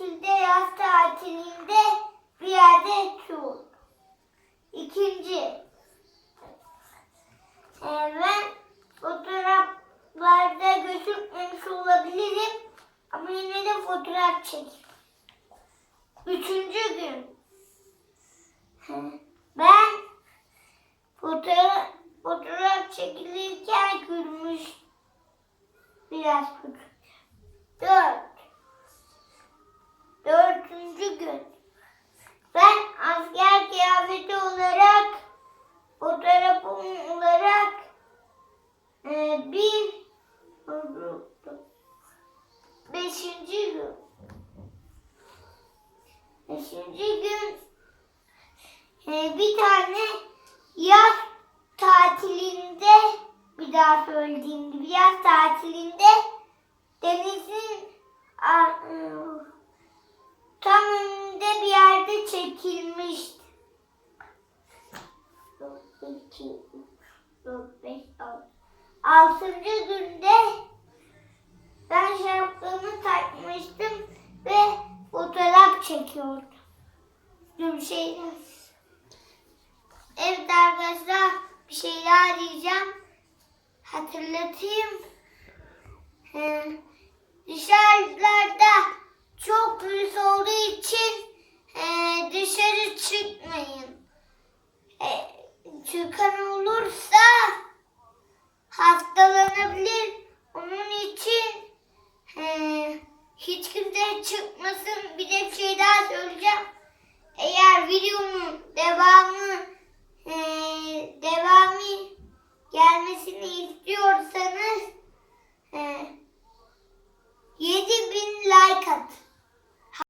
tatilde, yaz tatilinde bir yerde yatıyor. İkinci. e, ben fotoğraflarda gözükmemiş olabilirim ama yine de fotoğraf çek. Üçüncü gün. Ben fotoğraf, fotoğraf çekilirken gülmüş. Biraz küçük. Dört. Dördüncü gün. Ben asker kıyafeti olarak fotoğrafım olarak e, bir beşinci gün. Beşinci gün e, bir tane yaz tatilinde bir daha söylediğim gibi yaz tatilinde denizin a, e, tam önünde bir yerde çekilmişti. 2, 3, 4, 5, 6. Altıncı günde çekiyordum. Bir şeyler. Evet arkadaşlar bir şeyler diyeceğim. Hatırlatayım. Ee, dışarılarda çok virüs olduğu için e, dışarı çıkmayın. E, çıkan Hiç kimse çıkmasın. Bir de bir şey daha söyleyeceğim.